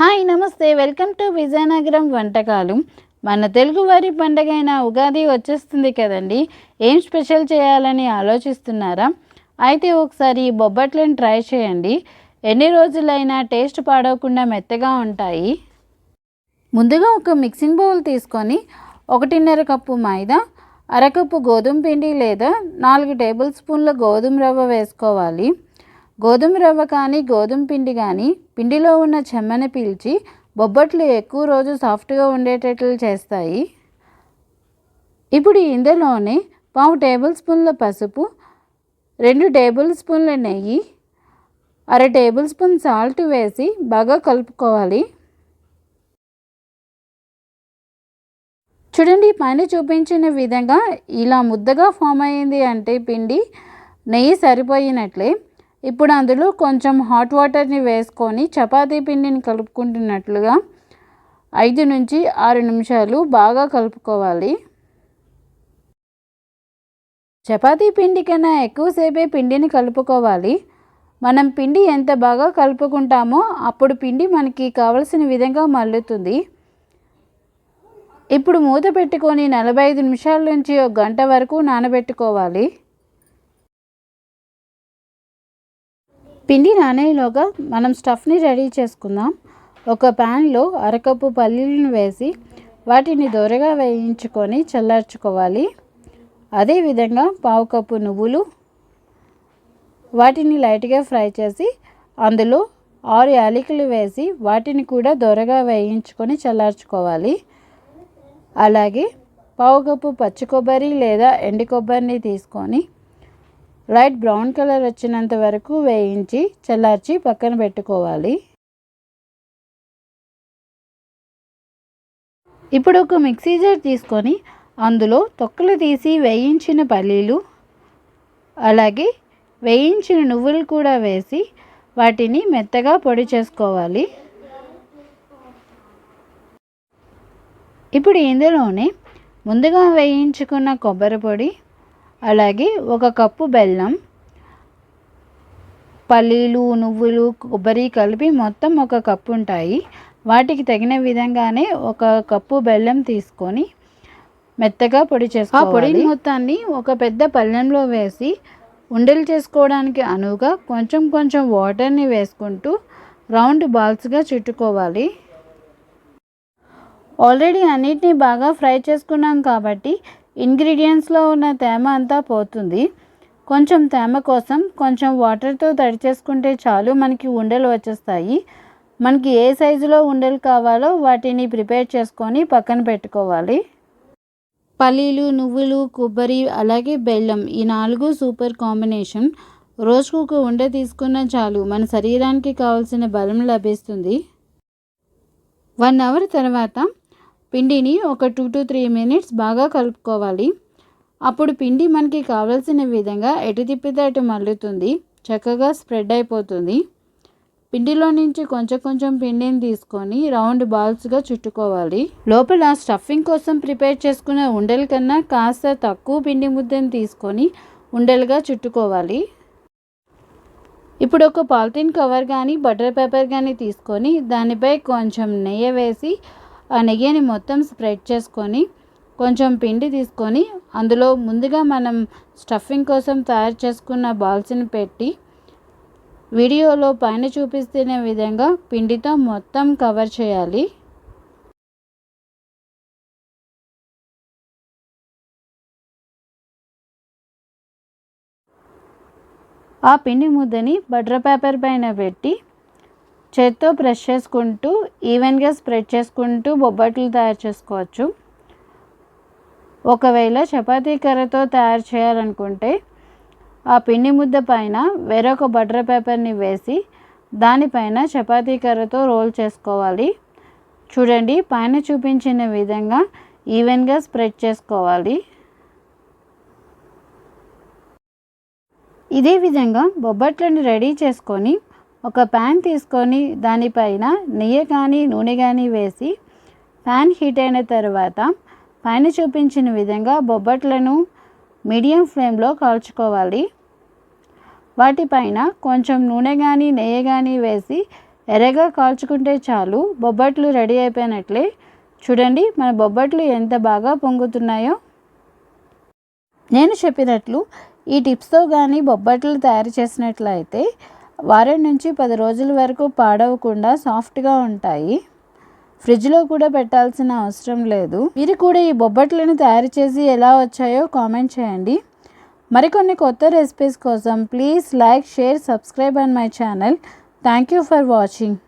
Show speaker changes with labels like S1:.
S1: Hi నమస్తే. Welcome to Vizianagaram వంటకాలు. మన తెలుగువారి పండగ అయిన ఉగాది వచ్చేస్తుంది కదండి. ఏం స్పెషల్ చేయాలని ఆలోచిస్తున్నారా? అయితే ఒకసారి ఈ బొబ్బట్లను ట్రై చేయండి. ఎన్ని రోజులైనా టేస్ట్ పాడవకుండా మెత్తగా ఉంటాయి. ముందుగా ఒక మిక్సింగ్ బౌల్ తీసుకొని ఒకటిన్నర కప్పు మైదా అరకప్పు గోధుమ పిండి లేదా నాలుగు టేబుల్ స్పూన్ల గోధుమ రవ్వ వేసుకోవాలి. గోధుమ రవ్వ కానీ గోధుమ పిండి కానీ పిండిలో ఉన్న చెమ్మని పీల్చి బొబ్బట్లు ఎక్కువ రోజు సాఫ్ట్గా ఉండేటట్లు చేస్తాయి. ఇప్పుడు ఇందులోనే పావు టేబుల్ స్పూన్ల పసుపు రెండు టేబుల్ స్పూన్ల నెయ్యి అర టేబుల్ స్పూన్ సాల్ట్ వేసి బాగా కలుపుకోవాలి. చూడండి పైన చూపించిన విధంగా ఇలా ముద్దగా ఫామ్ అయింది అంటే పిండి నెయ్యి సరిపోయినట్లే. ఇప్పుడు అందులో కొంచెం హాట్ వాటర్ని వేసుకొని చపాతీ పిండిని కలుపుకుంటున్నట్లుగా ఐదు నుంచి ఆరు నిమిషాలు బాగా కలుపుకోవాలి. చపాతీ పిండి కన్నా ఎక్కువసేపే పిండిని కలుపుకోవాలి. మనం పిండి ఎంత బాగా కలుపుకుంటామో అప్పుడు పిండి మనకి కావలసిన విధంగా మల్లుతుంది. ఇప్పుడు మూత పెట్టుకొని నలభై ఐదు నిమిషాల నుంచి ఒక గంట వరకు నానబెట్టుకోవాలి. పిండి నానేలోగా మనం స్టఫ్ని రెడీ చేసుకుందాం. ఒక ప్యాన్లో అరకప్పు పల్లీలను వేసి వాటిని దొరగా వేయించుకొని చల్లార్చుకోవాలి. అదేవిధంగా పావు కప్పు నువ్వులు వాటిని లైట్గా ఫ్రై చేసి అందులో ఆరు యాలకులు వేసి వాటిని కూడా దొరగా వేయించుకొని చల్లార్చుకోవాలి. అలాగే పావు కప్పు పచ్చి కొబ్బరి లేదా ఎండి కొబ్బరిని తీసుకొని లైట్ బ్రౌన్ కలర్ వచ్చినంత వరకు వేయించి చల్లార్చి పక్కన పెట్టుకోవాలి. ఇప్పుడు ఒక మిక్సీ జార్ తీసుకొని అందులో తొక్కలు తీసి వేయించిన పల్లీలు అలాగే వేయించిన నువ్వులు కూడా వేసి వాటిని మెత్తగా పొడి చేసుకోవాలి. ఇప్పుడు ఇందులోనే ముందుగా వేయించుకున్న కొబ్బరి పొడి అలాగే ఒక కప్పు బెల్లం పల్లీలు నువ్వులు కొబ్బరి కలిపి మొత్తం ఒక కప్పు ఉంటాయి. వాటికి తగిన విధంగానే ఒక కప్పు బెల్లం తీసుకొని మెత్తగా పొడి చేసుకోవాలి. ఆ పొడి మొత్తాన్ని ఒక పెద్ద పళ్ళెంలో వేసి ఉండలు చేసుకోవడానికి అనువుగా కొంచెం కొంచెం వాటర్ని వేసుకుంటూ రౌండ్ బాల్స్గా చుట్టుకోవాలి. ఆల్రెడీ అన్నిటినీ బాగా ఫ్రై చేసుకున్నాం కాబట్టి ఇంగ్రీడియంట్స్లో ఉన్న తేమ అంతా పోతుంది. కొంచెం తేమ కోసం కొంచెం వాటర్తో తడి చేసుకుంటే చాలు మనకి ఉండలు వచ్చేస్తాయి. మనకి ఏ సైజులో ఉండలు కావాలో వాటిని ప్రిపేర్ చేసుకొని పక్కన పెట్టుకోవాలి. పల్లీలు నువ్వులు కొబ్బరి అలాగే బెల్లం ఈ నాలుగు సూపర్ కాంబినేషన్ రోజుకు ఒక ఉండ తీసుకున్న చాలు మన శరీరానికి కావాల్సిన బలం లభిస్తుంది. వన్ అవర్ తర్వాత పిండిని ఒక టూ టు త్రీ మినిట్స్ బాగా కలుపుకోవాలి. అప్పుడు పిండి మనకి కావలసిన విధంగా ఎటు తిప్పితే అటు మల్లుతుంది. చక్కగా స్ప్రెడ్ అయిపోతుంది. పిండిలో నుంచి కొంచెం కొంచెం పిండిని తీసుకొని రౌండ్ బాల్స్గా చుట్టుకోవాలి. లోపల స్టఫింగ్ కోసం ప్రిపేర్ చేసుకున్న ఉండల కన్నా కాస్త తక్కువ పిండి ముద్దను తీసుకొని ఉండలుగా చుట్టుకోవాలి. ఇప్పుడు ఒక పాలిథిన్ కవర్ కానీ బటర్ పేపర్ కానీ తీసుకొని దానిపై కొంచెం నెయ్యి వేసి ఆ నెయ్యిని మొత్తం స్ప్రెడ్ చేసుకొని కొంచెం పిండి తీసుకొని అందులో ముందుగా మనం స్టఫింగ్ కోసం తయారు చేసుకున్న బాల్స్ని పెట్టి వీడియోలో పైన చూపిస్తున్న విధంగా పిండితో మొత్తం కవర్ చేయాలి. ఆ పిండి ముద్దని బటర్ పేపర్ పైన పెట్టి చేత్తో ప్రెస్ చేసుకుంటూ ఈవెన్గా స్ప్రెడ్ చేసుకుంటూ బొబ్బట్లు తయారు చేసుకోవచ్చు. ఒకవేళ చపాతీ కర్రతో తయారు చేయాలనుకుంటే ఆ పిండి ముద్ద పైన వేరొక బటర్ పేపర్ని వేసి దానిపైన చపాతీ కర్రతో రోల్ చేసుకోవాలి. చూడండి పైన చూపించిన విధంగా ఈవెన్గా స్ప్రెడ్ చేసుకోవాలి. ఇదే విధంగా బొబ్బట్లను రెడీ చేసుకొని ఒక ప్యాన్ తీసుకొని దానిపైన నెయ్యి కానీ నూనె కానీ వేసి ప్యాన్ హీట్ అయిన తర్వాత పైన చూపించిన విధంగా బొబ్బట్లను మీడియం ఫ్లేమ్లో కాల్చుకోవాలి. వాటిపైన కొంచెం నూనె కానీ నెయ్యి కానీ వేసి ఎర్రగా కాల్చుకుంటే చాలు. బొబ్బట్లు రెడీ అయిపోయినట్లే. చూడండి మన బొబ్బట్లు ఎంత బాగా పొంగుతున్నాయో. నేను చెప్పినట్లు ఈ టిప్స్తో కానీ బొబ్బట్లు తయారు చేసినట్లయితే వారం నుంచి పది రోజుల వరకు పాడవకుండా సాఫ్ట్గా ఉంటాయి. ఫ్రిడ్జ్లో కూడా పెట్టాల్సిన అవసరం లేదు. మీరు కూడా ఈ బొబ్బట్లను తయారు చేసి ఎలా వచ్చాయో కామెంట్ చేయండి. మరికొన్ని కొత్త రెసిపీస్ కోసం please like share subscribe and my channel. Thank you for watching.